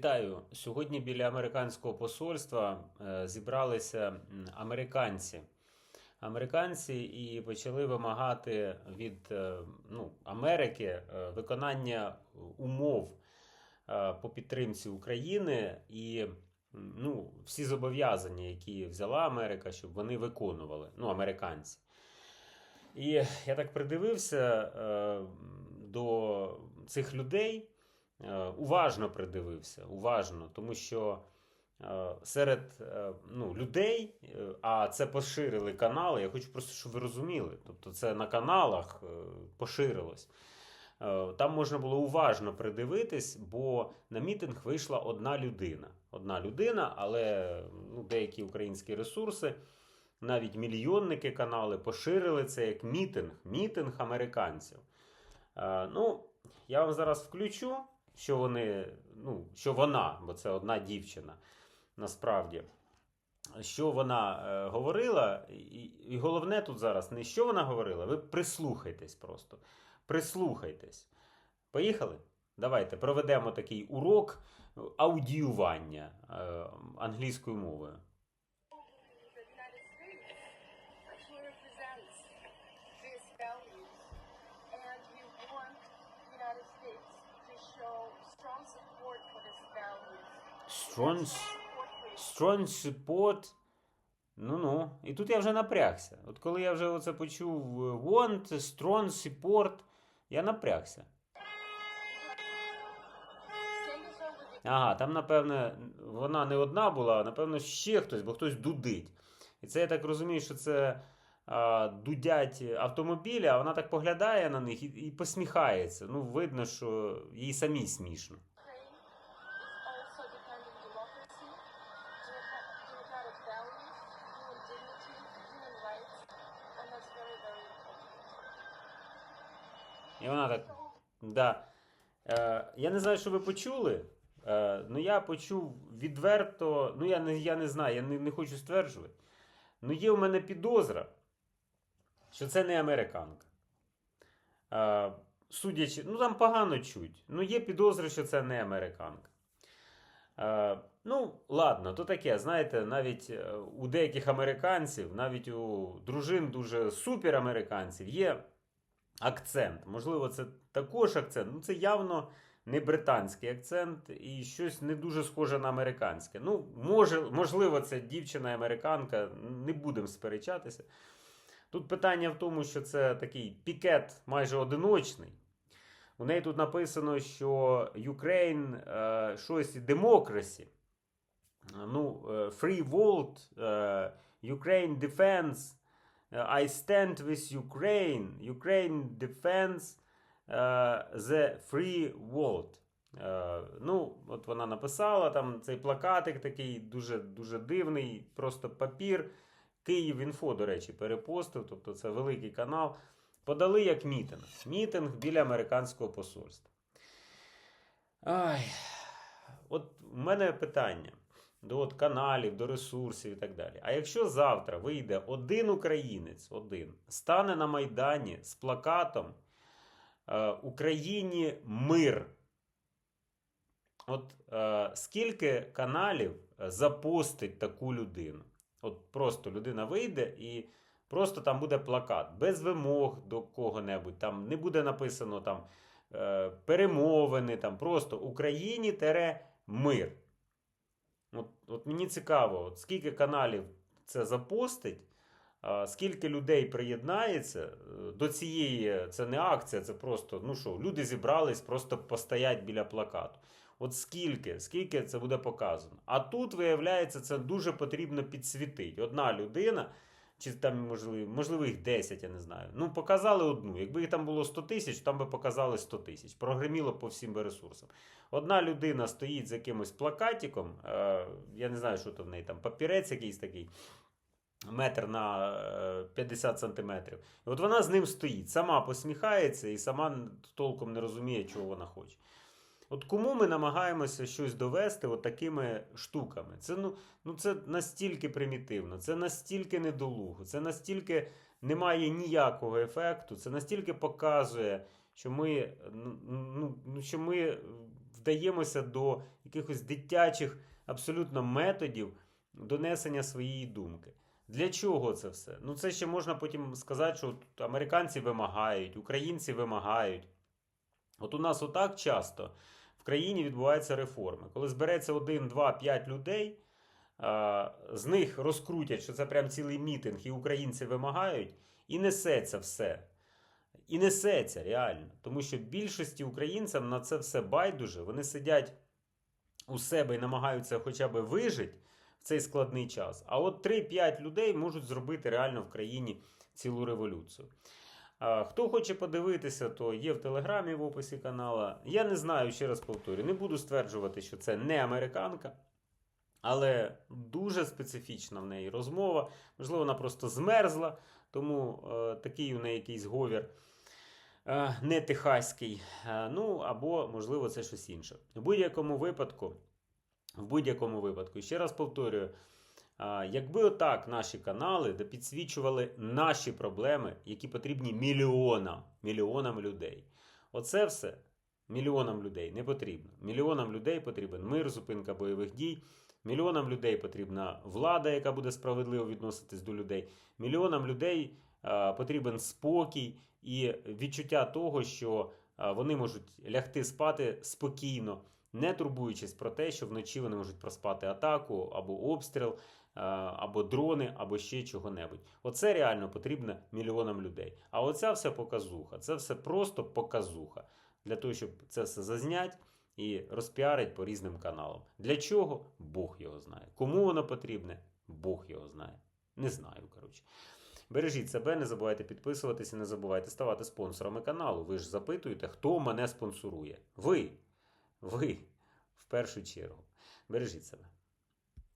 Вітаю! Сьогодні біля американського посольства е, зібралися американці. Американці і почали вимагати від е, ну, Америки е, виконання умов по підтримці України і ну, всі зобов'язання, які взяла Америка, щоб вони виконували, ну, американці. І я так придивився до цих людей. Е, уважно придивився, уважно, тому що е, серед е, ну, людей, а це поширили канали, я хочу просто, щоб ви розуміли. Тобто це на каналах поширилось. Там можна було уважно придивитись, бо на мітинг вийшла одна людина. Одна людина, але ну, деякі українські ресурси, навіть мільйонники канали поширили це як мітинг, мітинг американців. Ну, я вам зараз включу, що вони, ну, що вона, бо це одна дівчина, насправді. Що вона е, говорила, і, і головне тут зараз не що вона говорила, ви прислухайтесь просто. Прислухайтесь. Поїхали? Давайте проведемо такий урок аудіювання е, англійською мовою. the United strong. Strong, Support. Ну-ну. І тут я вже напрягся. От коли я вже оце почув е, want, strong support, я напрягся. Ага, там, напевне, вона не одна була, а напевно, ще хтось, бо хтось дудить. І це я так розумію, що це дудять автомобілі, а вона так поглядає на них і, і посміхається. Ну, видно, що їй самій смішно. І вона так. Да. Е, я не знаю, що ви почули. Е, ну, я почув відверто. Ну, я не, я не знаю, я не, не хочу стверджувати. Ну, є у мене підозра, що це не американка. Е, судячи, ну там погано чуть. Ну, є підозри, що це не американка. Е, ну, ладно, то таке, знаєте, навіть е, у деяких американців, навіть у дружин дуже суперамериканців є акцент. Можливо, це також акцент. Ну, це явно не британський акцент і щось не дуже схоже на американське. Ну, може, можливо, це дівчина американка, не будемо сперечатися. Тут питання в тому, що це такий пікет майже одиночний. У неї тут написано, що Ukraine е, щось democracy. Ну, е, Free World, е, Ukraine Defense, I stand with Ukraine, Ukraine defends е, the free world. Ну, от вона написала там цей плакатик такий дуже, дуже дивний, просто папір. Київ інфо, до речі, перепостив, тобто це великий канал. Подали як мітинг. Мітинг біля американського посольства. Ай, от у мене питання до от каналів, до ресурсів і так далі. А якщо завтра вийде один українець, один, стане на Майдані з плакатом е, Україні мир. От е, скільки каналів е, запустить таку людину? От просто людина вийде і просто там буде плакат без вимог до кого-небудь. Там не буде написано там е, перемовини, там просто Україні тере мир. От, от мені цікаво, от скільки каналів це запостить, скільки людей приєднається е, до цієї, це не акція, це просто, ну що, люди зібрались просто постоять біля плакату. От скільки, скільки це буде показано. А тут, виявляється, це дуже потрібно підсвітити. Одна людина, чи там, можливо, можливо, їх 10, я не знаю. Ну, показали одну. Якби їх там було 100 тисяч, там би показали 100 тисяч. Прогреміло по всім би ресурсам. Одна людина стоїть з якимось плакатиком, е, я не знаю, що то в неї там, папірець якийсь такий. Метр на е, 50 сантиметрів. І от вона з ним стоїть, сама посміхається і сама толком не розуміє, чого вона хоче. От кому ми намагаємося щось довести от такими штуками? Це, ну, ну, це настільки примітивно, це настільки недолуго, це настільки не має ніякого ефекту, це настільки показує, що ми, ну, ну, що ми вдаємося до якихось дитячих абсолютно методів донесення своєї думки. Для чого це все? Ну, це ще можна потім сказати, що от американці вимагають, українці вимагають. От у нас отак часто країні відбуваються реформи. Коли збереться один, два, п'ять людей, з них розкрутять, що це прям цілий мітинг, і українці вимагають, і несеться все. І несеться реально. Тому що більшості українцям на це все байдуже. Вони сидять у себе і намагаються хоча б вижити в цей складний час. А от 3-5 людей можуть зробити реально в країні цілу революцію. Хто хоче подивитися, то є в телеграмі в описі канала. Я не знаю, ще раз повторю, не буду стверджувати, що це не американка, але дуже специфічна в неї розмова. Можливо, вона просто змерзла, тому е, такий у неї якийсь говір е, не техаський. Е, ну або, можливо, це щось інше. В будь-якому випадку, в будь-якому випадку, ще раз повторюю. Якби отак наші канали де підсвічували наші проблеми, які потрібні мільйонам, мільйонам людей. Оце все мільйонам людей не потрібно. Мільйонам людей потрібен мир, зупинка бойових дій. Мільйонам людей потрібна влада, яка буде справедливо відноситись до людей. Мільйонам людей потрібен спокій і відчуття того, що вони можуть лягти спати спокійно, не турбуючись про те, що вночі вони можуть проспати атаку або обстріл, або дрони, або ще чого-небудь. Оце реально потрібно мільйонам людей. А оця вся показуха, це все просто показуха. Для того, щоб це все зазнять і розпіарить по різним каналам. Для чого? Бог його знає. Кому воно потрібне? Бог його знає. Не знаю, коротше. Бережіть себе, не забувайте підписуватися, не забувайте ставати спонсорами каналу. Ви ж запитуєте, хто мене спонсорує? Ви. Ви в першу чергу. Бережіть себе.